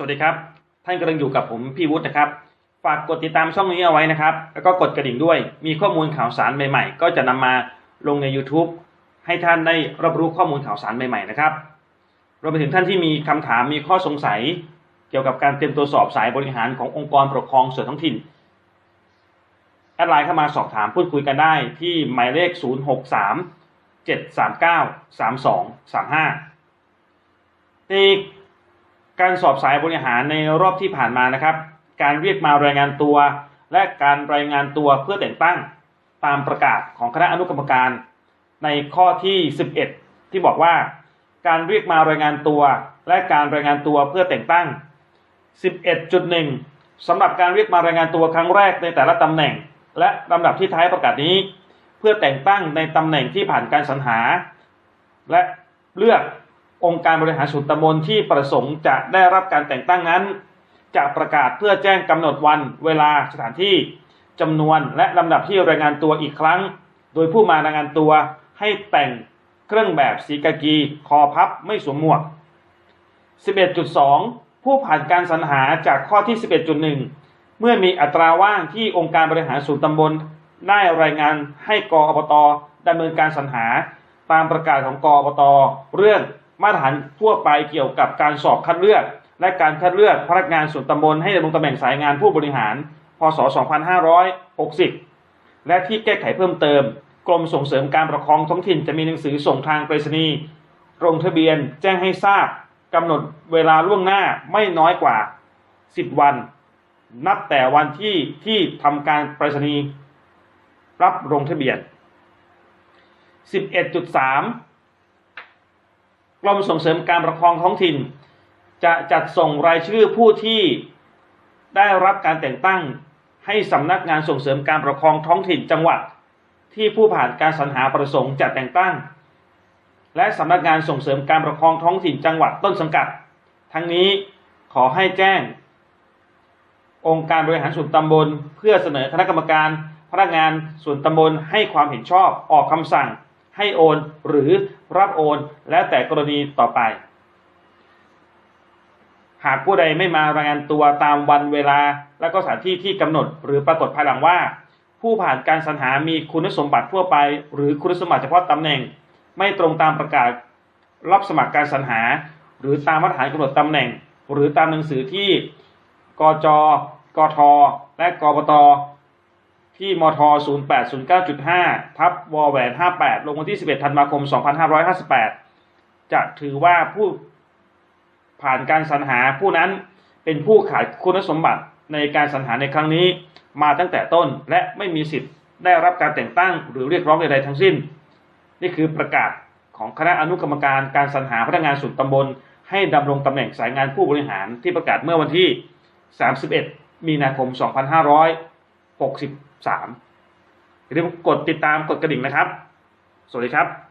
สวัสดีครับ ท่านกำลังอยู่กับผมพี่วุฒินะครับ ฝากกดติดตามช่องนี้เอาไว้นะครับ แล้วก็กดกระดิ่งด้วย มีข้อมูลข่าวสารใหม่ๆ ก็จะนำมาลงใน YouTube ให้ท่านได้รับรู้ข้อมูลข่าวสารใหม่ๆนะครับรวมไปถึงท่านที่มีคำถามมีข้อสงสัย เกี่ยวกับการเตรียมตัวสอบสายบริหารขององค์กรปกครองส่วนท้องถิ่นแอดไลน์เข้ามาสอบถามพูดคุยกันได้ที่หมายเลข 063 739 3235ใน การสอบสายบริหารในรอบที่ผ่านมานะครับ การเรียกมารายงานตัว และการรายงานตัวเพื่อแต่งตั้งตามประกาศของคณะอนุกรรมการ ในข้อที่ 11 ที่บอกว่า การเรียกมารายงานตัว และการรายงานตัวเพื่อแต่งตั้ง 11.1สำหรับการเรียกมารายงานตัวครั้งแรกในแต่ละตำแหน่ง และลำดับที่ท้ายประกาศนี้ เพื่อแต่งตั้งในตำแหน่งที่ผ่านการสรรหา และเลือก องค์การบริหารส่วนตำบลที่ประสงค์จะได้รับการแต่งตั้งนั้น จะประกาศเพื่อแจ้งกำหนดวันเวลาสถานที่จำนวนและลำดับที่รายงานตัวอีกครั้ง โดยผู้มารายงานตัวให้แต่งเครื่องแบบสีกากี คอพับไม่สวมหมวก 11.2 ผู้ผ่านการสรรหาจากข้อที่ 11.1 เมื่อมีอัตราว่างที่องค์การบริหารส่วนตำบล ได้รายงานให้กออบตดำเนินการสรรหา ตามประกาศของกออบตเรื่อง มาตรฐานทั่วไปเกี่ยวกับการสอบคัดเลือก และการคัดเลือกพนักงานส่วนตำบลให้ดำรงตำแหน่งสายงานผู้บริหาร พศ 2560 และที่แก้ไขเพิ่มเติม กรมส่งเสริมการปกครองท้องถิ่นจะมีหนังสือส่งทางไปรษณีย์ลงทะเบียนแจ้งให้ทราบกำหนดเวลาล่วงหน้าไม่น้อยกว่า 10 วัน นับแต่วันที่ที่ทำการไปรษณีย์รับลงทะเบียน 11.3 กรมส่งเสริมการปกครองท้องถิ่น จะจัดส่งรายชื่อผู้ที่ได้รับการแต่งตั้งให้สำนักงานส่งเสริมการปกครองท้องถิ่นจังหวัด ที่ผู้ผ่านการสรรหาประสงค์จะแต่งตั้ง และสำนักงานส่งเสริมการปกครองท้องถิ่นจังหวัดต้นสังกัด ทั้งนี้ขอให้แจ้ง องค์การบริหารส่วนตำบล เพื่อเสนอคณะกรรมการพนักงานส่วนตำบลให้ความเห็นชอบออกคำสั่ง ให้โอนหรือรับโอนแล้วแต่กรณีต่อไป หากผู้ใดไม่มารายงานตัวตามวันเวลา และก็สถานที่ที่กำหนด หรือปรากฏภายหลังว่า ผู้ผ่านการสรรหามีคุณสมบัติทั่วไป หรือคุณสมบัติเฉพาะตำแหน่ง ไม่ตรงตามประกาศรับสมัครการสรรหา หรือตามมาตรฐานกำหนดตำแหน่ง หรือตามหนังสือที่กจกท และกบต ที่มท0809.5 ทับวแหวน 58 ลงวันที่ 11 ธันวาคม 2558 จะถือว่าผู้ผ่านการสรรหาผู้นั้นเป็นผู้ขายคุณสมบัติในการสรรหาในครั้งนี้มาตั้งแต่ต้นและไม่มีสิทธิ์ได้รับการแต่งตั้งหรือเรียกร้องใดๆทั้งสิ้น นี่คือประกาศของคณะอนุกรรมการการสรรหาพนักงานส่วนตำบล ให้ดำรงตำแหน่งสายงานผู้บริหารที่ประกาศเมื่อวันที่ 31 มีนาคม 2560 สามอย่าลืมกดติดตามกดกระดิ่งนะครับ สวัสดีครับ